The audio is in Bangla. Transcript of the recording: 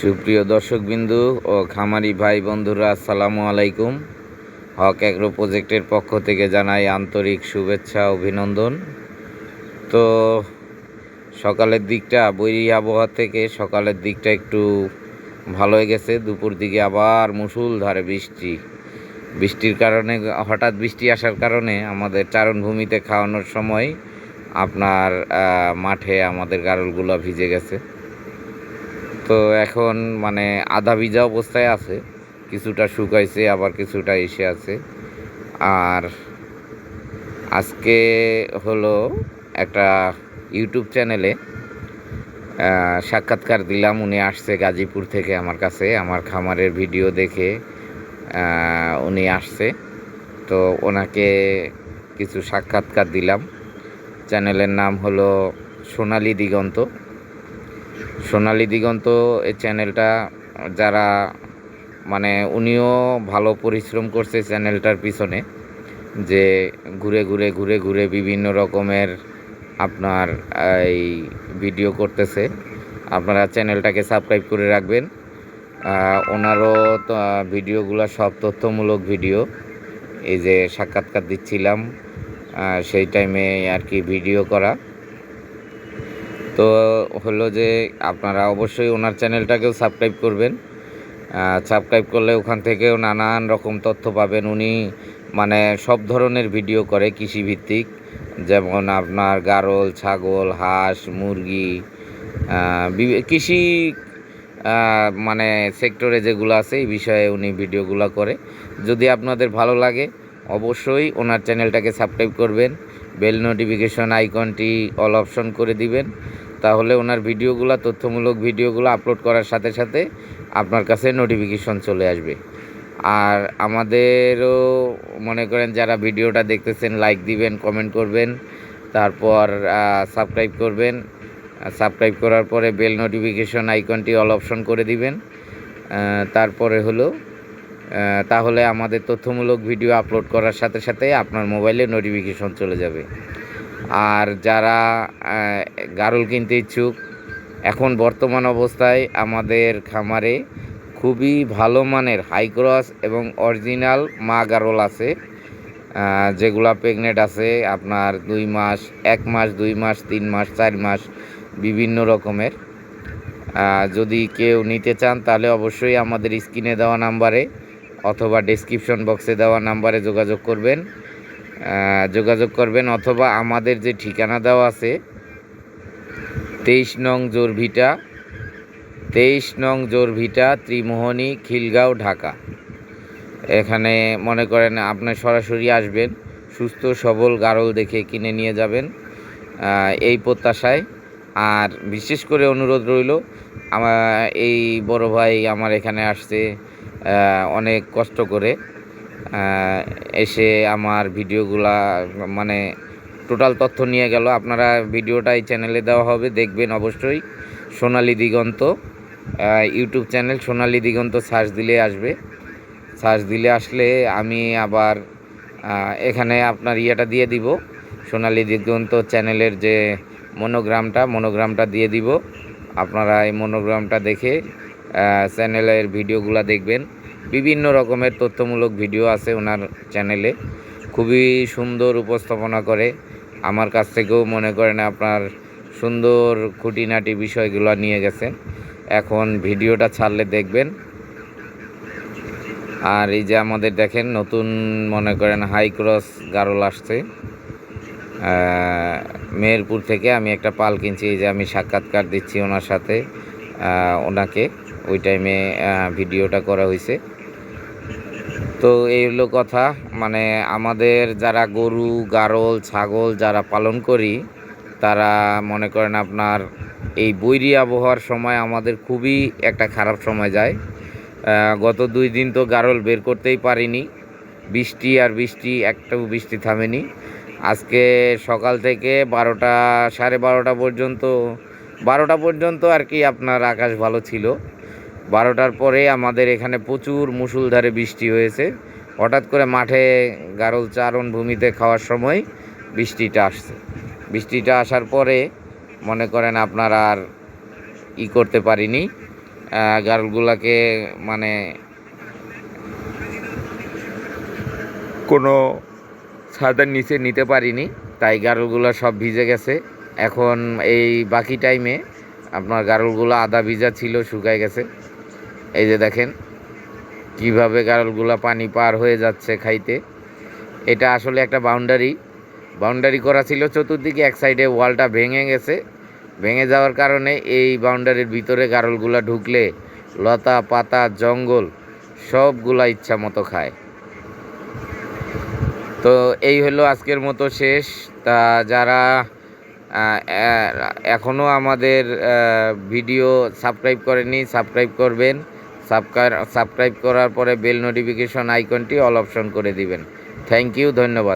সুপ্রিয় দর্শকবিন্দু ও খামারি ভাই বন্ধুরা, আসসালামু আলাইকুম। হক অ্যাগ্রো প্রজেক্টের পক্ষ থেকে জানাই আন্তরিক শুভেচ্ছা, অভিনন্দন। তো সকালের দিকটা, বৈরী আবহাওয়া থেকে সকালের দিকটা একটু ভালো হয়ে গেছে। দুপুর দিকে আবার মুসুলধারে বৃষ্টি। বৃষ্টির কারণে, হঠাৎ বৃষ্টি আসার কারণে আমাদের চারণভূমিতে খাওয়ানোর সময় আপনার মাঠে আমাদের গারলগুলো ভিজে গেছে। তো এখন মানে আধা ভিজা অবস্থায় আছে, কিছুটা শুকাইছে, আবার কিছুটা এসে আছে। আর আজকে হলো একটা ইউটিউব চ্যানেলে সাক্ষাৎকার দিলাম, উনি আসছে গাজীপুর থেকে আমার কাছে, আমার খামারের ভিডিও দেখে উনি আসছে। তো ওনাকে কিছু সাক্ষাৎকার দিলাম। চ্যানেলের নাম হলো সোনালি দিগন্ত। সোনালী দিগন্ত এই চ্যানেলটা, যারা মানে উনিও ভালো পরিশ্রম করছে চ্যানেলটার পিছনে, যে ঘুরে ঘুরে ঘুরে ঘুরে বিভিন্ন রকমের আপনার, এই ভিডিও করতেছে। আপনারা চ্যানেলটাকে সাবস্ক্রাইব করে রাখবেন। ওনারও ভিডিওগুলো সব তথ্যমূলক ভিডিও। এই যে সাক্ষাৎকার দিচ্ছিলাম সেই টাইমে আর কি ভিডিও করা। তো হলো যে আপনারা অবশ্যই ওনার চ্যানেলটাকেও সাবস্ক্রাইব করবেন। সাবস্ক্রাইব করলে ওখান থেকেও নানান রকম তথ্য পাবেন। উনি মানে সব ধরনের ভিডিও করে কৃষিভিত্তিক। যেমন আপনার গারল, ছাগল, হাঁস, মুরগি কৃষি মানে সেক্টরে যেগুলো আছে এই বিষয়ে উনি ভিডিওগুলো করে। যদি আপনাদের ভালো লাগে, অবশ্যই ওনার চ্যানেলটাকে সাবস্ক্রাইব করবেন। বেল নোটিফিকেশন আইকনটি অল অপশন করে দিবেন। তাহলে ওনার ভিডিওগুলো, তথ্যমূলক ভিডিওগুলো আপলোড করার সাথে সাথে আপনার কাছে নোটিফিকেশন চলে আসবে। আর আমাদেরও মনে করেন যারা ভিডিওটা দেখতেছেন লাইক দিবেন কমেন্ট করবেন, তারপর সাবস্ক্রাইব করবেন। সাবস্ক্রাইব করার পরে বেল নোটিফিকেশন আইকনটি অল অপশন করে দিবেন। তারপরে হলো তাহলে আমাদের তথ্যমূলক ভিডিও আপলোড করার সাথে সাথে আপনার মোবাইলে নোটিফিকেশন চলে যাবে। আর যারা গারল কিনতে ইচ্ছুক, এখন বর্তমান অবস্থায় আমাদের খামারে খুবই ভালো মানের হাই ক্রস এবং অরিজিনাল মা গারল আছে। যেগুলা প্রেগনেন্ট আছে, আপনার দুই মাস, এক মাস, দুই মাস, তিন মাস, চার মাস, বিভিন্ন রকমের। যদি কেউ নিতে চান, তাহলে অবশ্যই আমাদের স্ক্রিনে দেওয়া নাম্বারে অথবা ডেসক্রিপশন বক্সে দেওয়া নাম্বারে যোগাযোগ করবেন। যোগাযোগ করবেন অথবা আমাদের যে ঠিকানা দেওয়া আছে, তেইশ নং জোরভিটা, তেইশ নং জোরভিটা, ত্রিমোহনী, খিলগাঁও, ঢাকা। এখানে মনে করেন আপনি সরাসরি আসবেন, সুস্থ, সবল, গারল দেখে কিনে নিয়ে যাবেন এই প্রত্যাশায়। আর বিশেষ করে অনুরোধ রইল আমার এই বড় ভাই আমার এখানে আসছে অনেক কষ্ট করে। এসে আমার ভিডিওগুলা মানে টোটাল তথ্য নিয়ে গেল। আপনারা ভিডিওটা এই চ্যানেলে দেওয়া হবে, দেখবেন অবশ্যই। Sonali Diganta YouTube channel Sonali Diganta search দিলে আসবে। সার্চ দিলে আসলে আমি আবার এখানে আপনার ইয়েটা দিয়ে দিব। সোনালি দিগন্ত চ্যানেলের যে মনোগ্রামটা মনোগ্রামটা দিয়ে দিব। আপনারা এই মনোগ্রামটা দেখে চ্যানেলের ভিডিওগুলো দেখবেন। বিভিন্ন রকমের তথ্যমূলক ভিডিও আছে ওনার চ্যানেলে। খুবই সুন্দর উপস্থাপনা করে। আমার কাছ থেকেও মনে করেন আপনার সুন্দর খুঁটিনাটি বিষয়গুলো নিয়ে গেছেন। এখন ভিডিওটা ছাড়লে দেখবেন। আর এই যে আমাদের দেখেন, নতুন মনে করেন হাই ক্রস গারল আসছে। মেহেরপুর থেকে আমি একটা পাল কিনছি, এই যে আমি সাক্ষাৎকার দিচ্ছি ওনার সাথে। ওনাকে। ওই টাইমে ভিডিওটা করা হয়েছে। তো এই হলো কথা। মানে আমাদের যারা গরু, গারল, ছাগল যারা পালন করি, তারা মনে করেন আপনার এই বৈরী আবহাওয়ার সময় আমাদের খুবই একটা খারাপ সময় যায়। গত দুই দিন তো গারল বের করতেই পারিনি। বৃষ্টি আর বৃষ্টি, একটাও বৃষ্টি থামেনি। আজকে সকাল থেকে বারোটা, সাড়ে বারোটা পর্যন্ত বারোটা পর্যন্ত আর কি আপনার আকাশ ভালো ছিল। বারোটার পরে আমাদের এখানে প্রচুর মুষলধারে বৃষ্টি হয়েছে। হঠাৎ করে মাঠে গারল চারণ ভূমিতে খাওয়ার সময় বৃষ্টিটা আসছে। বৃষ্টিটা আসার পরে মনে করেন আপনার আর ই করতে পারিনি। গারলগুলাকে মানে কোনো ছাদের নিচে নিতে পারিনি, তাই গারলগুলো সব ভিজে গেছে। এখন এই বাকি টাইমে আপনার গারলগুলো আধা ভিজা ছিল, শুকায় গেছে। এই যে দেখেন, কীভাবে গারলগুলো পানি পার হয়ে যাচ্ছে খাইতে। এটা আসলে একটা বাউন্ডারি। বাউন্ডারি করা ছিল চতুর্দিকে, এক সাইডে ওয়ালটা ভেঙে গেছে। ভেঙে যাওয়ার কারণে এই বাউন্ডারির ভিতরে গারলগুলা ঢুকলে লতা, পাতা, জঙ্গল সবগুলা ইচ্ছা মতো খায়। তো এই হলো আজকের মতো শেষ। তা যারা এখনও আমাদের ভিডিও সাবস্ক্রাইব করেনি সাবস্ক্রাইব করবেন। সাবস্ক্রাইব সাবস্ক্রাইব করার পরে বেল নোটিফিকেশন আইকনটি অল অপশন করে দিবেন। থ্যাংক ইউ ধন্যবাদ।